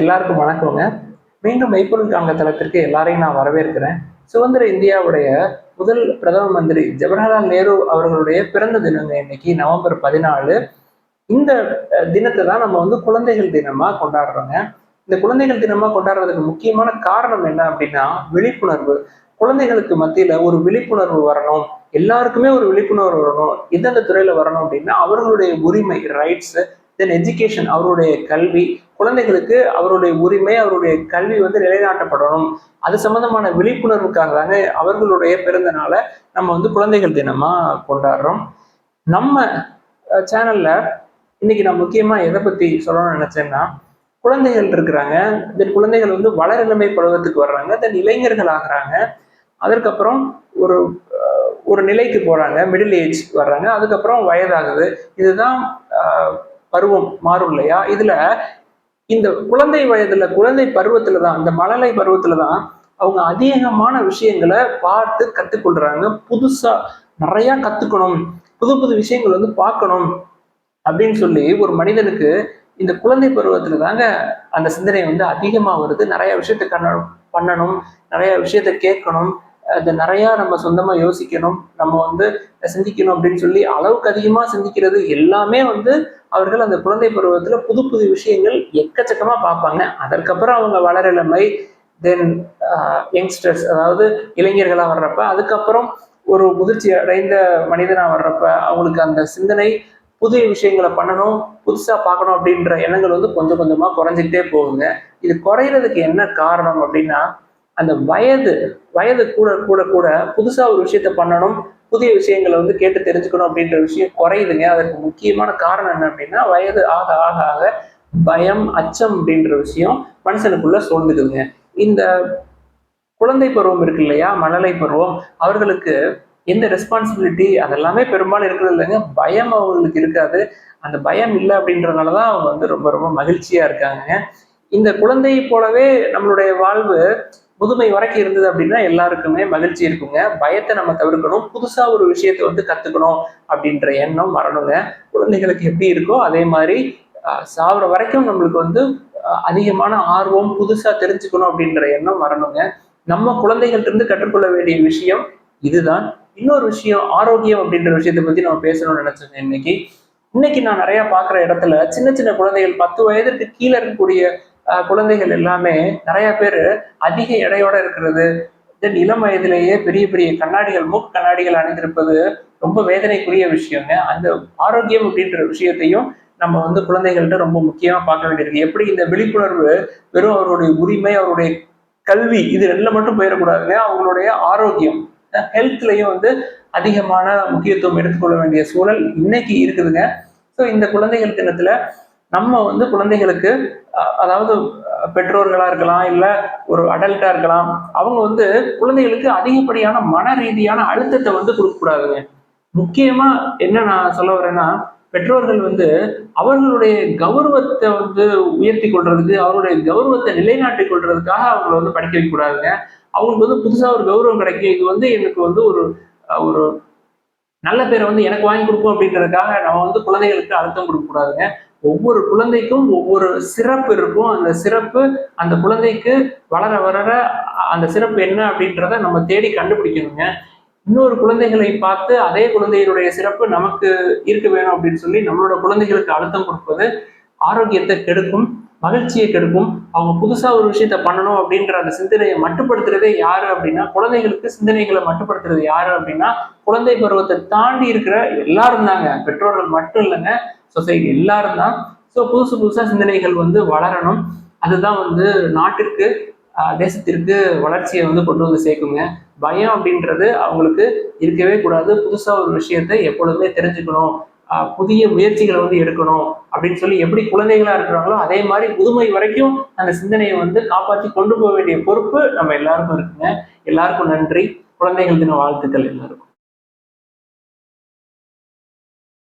எல்லாருக்கும் வணக்கங்க. மீண்டும் மெய்ப்பொருள் காங்க தளத்திற்கு எல்லாரையும் நான் வரவேற்கிறேன். சுதந்திர இந்தியாவுடைய முதல் பிரதம மந்திரி ஜவஹர்லால் நேரு அவர்களுடைய பிறந்த தினங்க இன்னைக்கு நவம்பர் பதினாலு. இந்த தினத்தை தான் நம்ம வந்து குழந்தைகள் தினமா கொண்டாடுறோங்க. இந்த குழந்தைகள் தினமா கொண்டாடுறதுக்கு முக்கியமான காரணம் என்ன அப்படின்னா விழிப்புணர்வு. குழந்தைகளுக்கு மத்தியில ஒரு விழிப்புணர்வு வரணும். எல்லாருக்குமே ஒரு விழிப்புணர்வு வரணும். எந்தெந்த துறையில வரணும் அப்படின்னா அவர்களுடைய உரிமை ரைட்ஸ் தென் எஜுகேஷன் அவருடைய கல்வி குழந்தைகளுக்கு அவருடைய உரிமை அவருடைய கல்வி வந்து நிலைநாட்டப்படணும். அது சம்பந்தமான விழிப்புணர்வுக்காக தாங்க அவர்களுடைய பிறந்த நாளை நம்ம வந்து குழந்தைகள் தினமா கொண்டாடுறோம். நம்ம சேனல்ல இன்னைக்கு நான் முக்கியமா எதை பத்தி சொல்லணும்னு நினைச்சேன்னா குழந்தைகள் இருக்கிறாங்க தென் குழந்தைகள் வந்து வளரிளமை பருவத்துக்கு வர்றாங்க தென் இளைஞர்கள் ஆகுறாங்க. அதற்கப்புறம் ஒரு அஹ், ஒரு நிலைக்கு போறாங்க மிடில் ஏஜ் வர்றாங்க அதுக்கப்புறம் வயதாகுது. இதுதான் பருவம் மாறும் இல்லையா? இதுல இந்த குழந்தை வயதுல குழந்தை பருவத்துல தான் இந்த மழலை பருவத்துல தான் அவங்க அதிகமான விஷயங்களை பார்த்து கத்துக்கொள்றாங்க. புதுசா நிறைய கத்துக்கணும். புது புது விஷயங்கள் வந்து பார்க்கணும் அப்படின்னு சொல்லி ஒரு மனிதனுக்கு இந்த குழந்தை பருவத்துல தாங்க அந்த சிந்தனை வந்து அதிகமா வருது. நிறைய விஷயத்த கண்ண பண்ணணும். நிறைய விஷயத்த கேட்கணும். இது நிறையா நம்ம சொந்தமாக யோசிக்கணும். நம்ம வந்து சிந்திக்கணும் அப்படின்னு சொல்லி அளவுக்கு அதிகமாக சிந்திக்கிறது எல்லாமே வந்து அவர்கள் அந்த குழந்தை பருவத்தில் புது புது விஷயங்கள் எக்கச்சக்கமாக பார்ப்பாங்க. அதற்கப்புறம் அவங்க வளரிளமை தென் யங்ஸ்டர்ஸ் அதாவது இளைஞர்களாக வர்றப்ப அதுக்கப்புறம் ஒரு முதிர்ச்சி அடைந்த மனிதனாக வர்றப்ப அவங்களுக்கு அந்த சிந்தனை புதிய விஷயங்களை பண்ணணும் புதுசாக பார்க்கணும் அப்படின்ற எண்ணங்கள் வந்து கொஞ்சம் கொஞ்சமாக குறைஞ்சிக்கிட்டே போகுங்க. இது குறையிறதுக்கு என்ன காரணம் அப்படின்னா அந்த வயது வயது கூட கூட கூட புதுசாக ஒரு விஷயத்த பண்ணணும் புதிய விஷயங்களை வந்து கேட்டு தெரிஞ்சுக்கணும் அப்படின்ற விஷயம் குறையுதுங்க. அதற்கு முக்கியமான காரணம் என்ன அப்படின்னா வயது ஆக ஆக ஆக பயம் அச்சம் அப்படின்ற விஷயம் மனுஷனுக்குள்ள சூழ்ந்துக்குதுங்க. இந்த குழந்தை பருவம் இருக்கு இல்லையா மழலை பருவம் அவர்களுக்கு எந்த ரெஸ்பான்சிபிலிட்டி அதெல்லாமே பெரும்பாலும் இருக்கிறது இல்லைங்க. பயம் அவங்களுக்கு இருக்காது. அந்த பயம் இல்லை அப்படின்றதுனால தான் அவங்க வந்து ரொம்ப ரொம்ப மகிழ்ச்சியாக இருக்காங்க. இந்த குழந்தையை போலவே நம்மளுடைய வாழ்வு முதுமை வரைக்கும் இருந்தது அப்படின்னா எல்லாருக்குமே மகிழ்ச்சி இருக்குங்க. பயத்தை நம்ம தவிர்க்கணும். புதுசா ஒரு விஷயத்தை வந்து கத்துக்கணும் அப்படின்ற எண்ணம் வரணுங்க. குழந்தைகளுக்கு எப்படி இருக்கோ அதே மாதிரி சாவுற சாவர வரைக்கும் நம்மளுக்கு வந்து அதிகமான ஆர்வம் புதுசா தெரிஞ்சுக்கணும் அப்படின்ற எண்ணம் வரணுங்க. நம்ம குழந்தைகள்ட்ட இருந்து கற்றுக்கொள்ள வேண்டிய விஷயம் இதுதான். இன்னொரு விஷயம் ஆரோக்கியம் அப்படின்ற விஷயத்தை பத்தி நம்ம பேசணும்னு நினைச்சேன் இன்னைக்கு. இன்னைக்கு நான் நிறைய பாக்குற இடத்துல சின்ன சின்ன குழந்தைகள் பத்து வயதிற்கு கீழே இருக்கக்கூடிய குழந்தைகள் எல்லாமே நிறைய பேர் அதிக எடையோட இருக்கிறது. தென் இளம் வயதிலேயே பெரிய பெரிய கண்ணாடிகள் மூக்கு கண்ணாடிகள் அணிந்திருப்பது ரொம்ப வேதனைக்குரிய விஷயங்க. அந்த ஆரோக்கியம் அப்படின்ற விஷயத்தையும் நம்ம வந்து குழந்தைகள்கிட்ட ரொம்ப முக்கியமாக பார்க்க வேண்டியிருக்கு. எப்படி இந்த விழிப்புணர்வு வெறும் அவருடைய உரிமை அவருடைய கல்வி இது ரெண்டுல மட்டும் போயிடக்கூடாதுங்க. அவங்களுடைய ஆரோக்கியம் ஹெல்த்லையும் வந்து அதிகமான முக்கியத்துவம் எடுத்துக்கொள்ள வேண்டிய சூழல் இன்னைக்கு இருக்குதுங்க. ஸோ இந்த குழந்தைகள் தினத்துல நம்ம வந்து குழந்தைகளுக்கு அதாவது பெற்றோர்களாக பெற்றோர்களா இருக்கலாம் இல்ல ஒரு அடல்ட்டா இருக்கலாம் அவங்க வந்து குழந்தைகளுக்கு அதிகப்படியான மன ரீதியான அழுத்தத்தை வந்து கொடுக்கக்கூடாதுங்க. முக்கியமா என்ன நான் சொல்ல வரேன்னா பெற்றோர்கள் வந்து அவர்களுடைய கௌரவத்தை வந்து உயர்த்தி கொள்றதுக்கு அவருடைய கௌரவத்தை நிலைநாட்டிக் கொள்றதுக்காக அவங்கள வந்து படிக்க வைக்கக்கூடாதுங்க. அவங்களுக்கு வந்து புதுசா ஒரு கௌரவம் கிடைக்கும். இது வந்து எனக்கு வந்து ஒரு ஒரு நல்ல பேரை வந்து எனக்கு வாங்கி கொடுக்கும் அப்படின்றதுக்காக நம்ம வந்து குழந்தைகளுக்கு அழுத்தம் கொடுக்கக்கூடாதுங்க. ஒவ்வொரு குழந்தைக்கும் ஒவ்வொரு சிறப்பு இருக்கும். அந்த சிறப்பு அந்த குழந்தைக்கு வளர வளர அந்த சிறப்பு என்ன அப்படின்றத நம்ம தேடி கண்டுபிடிக்கணுங்க. இன்னொரு குழந்தைகளை பார்த்து அதே குழந்தையினுடைய சிறப்பு நமக்கு இருக்க வேணும் அப்படின்னு சொல்லி நம்மளோட குழந்தைகளுக்கு அழுத்தம் கொடுப்பது ஆரோக்கியத்தை கெடுக்கும் மகிழ்ச்சியை கெடுக்கும். அவங்க புதுசா ஒரு விஷயத்த பண்ணணும் அப்படின்ற அந்த சிந்தனையை மட்டுப்படுத்துறதே யாரு அப்படின்னா குழந்தைகளுக்கு சிந்தனைகளை மட்டுப்படுத்துறது யாரு அப்படின்னா குழந்தை பருவத்தை தாண்டி இருக்கிற எல்லாரும் தாங்க. பெற்றோர்கள் மட்டும் இல்லைங்க. சொசைட்டி எல்லாரும் தான் ஸோ புதுசு புதுசாக சிந்தனைகள் வந்து வளரணும். அதுதான் வந்து நாட்டிற்கு தேசத்திற்கு வளர்ச்சியை வந்து கொண்டு வந்து சேர்க்குங்க. பயம் அப்படின்றது அவங்களுக்கு இருக்கவே கூடாது. புதுசாக ஒரு விஷயத்தை எப்பொழுதுமே தெரிஞ்சுக்கணும். புதிய முயற்சிகளை வந்து எடுக்கணும் அப்படின்னு சொல்லி எப்படி குழந்தைகளா இருக்கிறாங்களோ அதே மாதிரி புதுமை வரைக்கும் அந்த சிந்தனையை வந்து காப்பாற்றி கொண்டு போக வேண்டிய பொறுப்பு நம்ம எல்லாருக்கும் இருக்குங்க. எல்லாருக்கும் நன்றி. குழந்தைகள் தின வாழ்த்துக்கள் எல்லாருக்கும்.